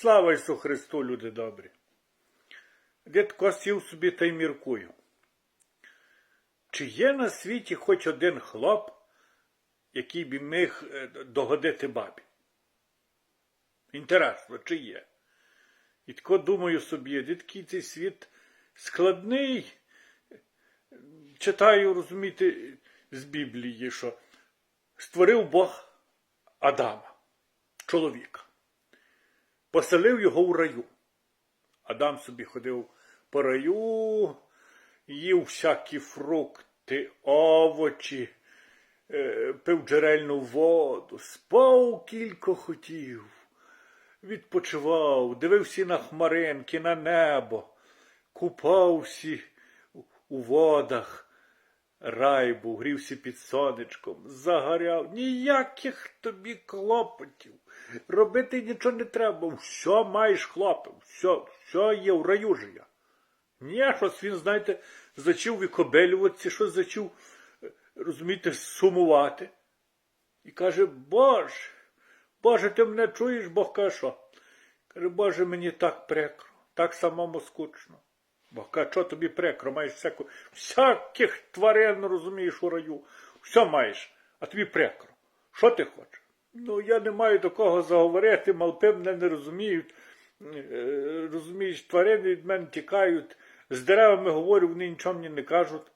Слава Ісу Христу, люди добрі. Дідко сів собі та й міркую. Чи є на світі хоч один хлоп, який би міг е, догодити бабі? Інтересно, чи є? І тако думаю собі, дідкий цей світ складний. Читаю, розумієте, з Біблії, що створив Бог Адама, чоловіка, поселив його в раю. Адам собі ходив по раю, їв всякі фрукти, овочі, е, пив джерельну воду, спав кілько хотів, відпочивав, дивився на хмаринки, на небо, купався у водах. Рай був, грівся під сонечком, загоряв. Ніяких тобі клопотів. Робити нічого не треба. Все маєш хлопів, все, все є в раю же я. Ні, щось він, знаєте, зачав викобелюватися, щось зачав, е, розумієте, сумувати. І каже, Боже, Боже, ти мене чуєш, Бог каже, що? Каже, Боже, мені так прикро, так самому скучно. Бог каже, що тобі прикро, маєш всяку, всяких тварин, розумієш, у раю. Все маєш, а тобі прикро. Що ти хочеш? Ну, я не маю до кого заговорити, малпи мене не розуміють. Е, Розумієш, тварини від мене тікають. З деревами говорю, вони нічого мені не кажуть.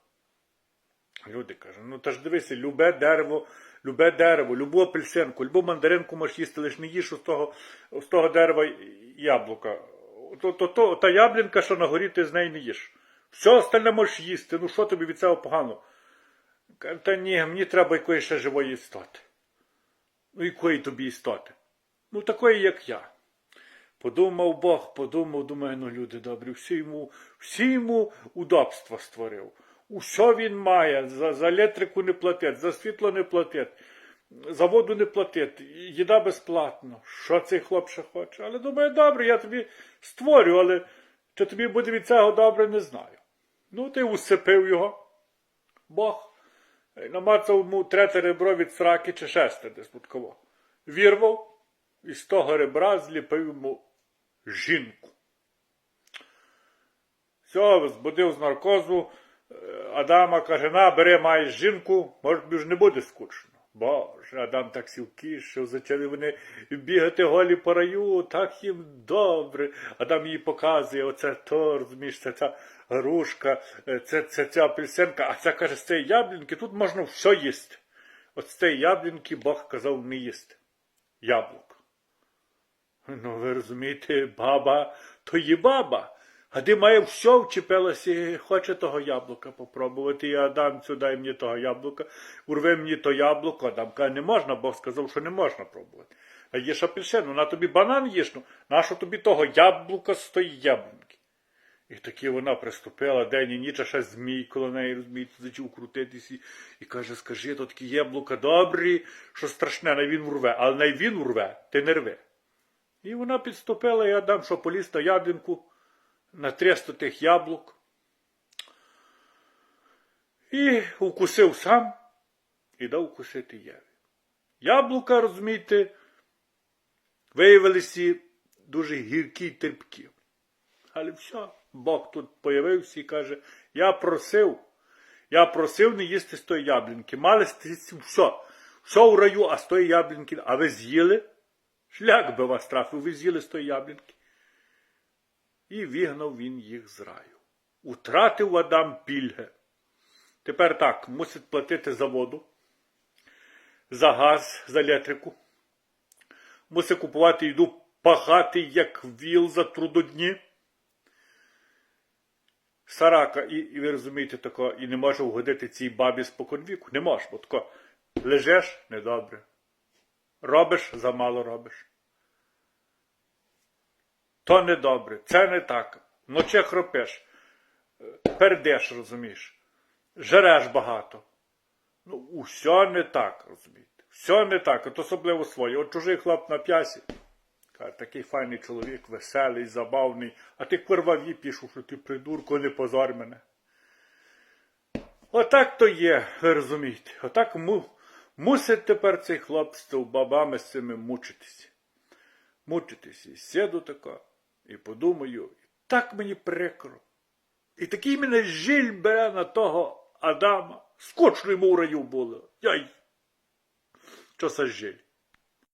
Люди кажуть, ну та ж дивися, любе дерево, любе дерево, любу апельсинку, любу мандаринку можеш їсти, лише не їж з того, з того дерева яблука. То, то, то, та яблінка, що на горі, ти з неї не їш. Все остальне можеш їсти. Ну що тобі від цього погано? Та ні, мені треба якоїсь ще живої істоти. Ну, якої тобі істоти? Ну, такої, як я. Подумав Бог, подумав, думаю, ну люди добрі, всі йому, всі йому удобства створив. Усе він має, за, за електрику не платить, за світло не платить, за воду не платить, їда безплатно. Що цей хлоп ще хоче? Але думаю, добре, я тобі створю, але чи тобі буде від цього добре, не знаю. Ну, ти усипив його. Бог намацав йому третє ребро від сраки чи шесте десь будково. Вірвав і з того ребра зліпив йому жінку. Все, збудив з наркозу. Е, Адама каже, на, бери, маєш жінку, може тобі ж не буде скучно. Боже, Адам так сів кішив, почали вони бігати голі по раю, так їм добре. Адам їй показує, оце то, розумієш, це ця грушка, е, це, це ця апельсинка, а це каже, з цієї яблінки тут можна все їсти. От з цієї яблінки Бог казав не їсти. Яблук. Ну, ви розумієте, баба, то є баба. А де має все вчепилася хоче того яблука попробувати. І Адамцю дай мені того яблука, урви мені то яблуко. Адам каже, не можна, Бог сказав, що не можна пробувати. А їж апельсину, на тобі банан їш, ну, нащо тобі того яблука з тої яблунки? І таки вона приступила день і ніч, а ще змій коло неї, розумієте, зачав крутитись і, і каже, скажи, то такі яблука добрі, що страшне, най він урве, але най він урве, ти не рви. І вона підступила, і Адам, що поліз на яблінку, на 300 тих яблук. І укусив сам і дав укусити Єві. Яблука, розумієте, виявилися дуже гіркі й терпкі. Але все, Бог тут появився і каже, я просив, я просив не їсти з тої яблінки. Мали все, все у раю, а з тої яблінки, а ви з'їли? Шлях би вас трафив, ви з'їли з тої яблінки. І вігнав він їх з раю. Утратив Адам пільги. Тепер так, мусить платити за воду, за газ, за електрику. Мусить купувати їду пахати, як віл за трудодні. Сарака, і, і ви розумієте, тако, і не може угодити цій бабі споконвіку. Не можеш, бо тако лежеш недобре. Робиш замало робиш. То не добре, це не так. Вночі хропеш, е, пердеш, розумієш, жереш багато. Ну, усе не так, розумієте. Все не так, от особливо своє. От чужий хлоп на п'ясі. Каже, такий файний чоловік, веселий, забавний, а ти курваві пішу, що ти придурко, не позор мене. Отак то є, ви розумієте. Отак му, мусить тепер цей хлоп з бабами з цими мучитися. мучитись. І сяду така, і подумаю, так мені прикро. І такий мене жиль бере на того Адама. Скучно йому в раю було. Яй. Що за жиль?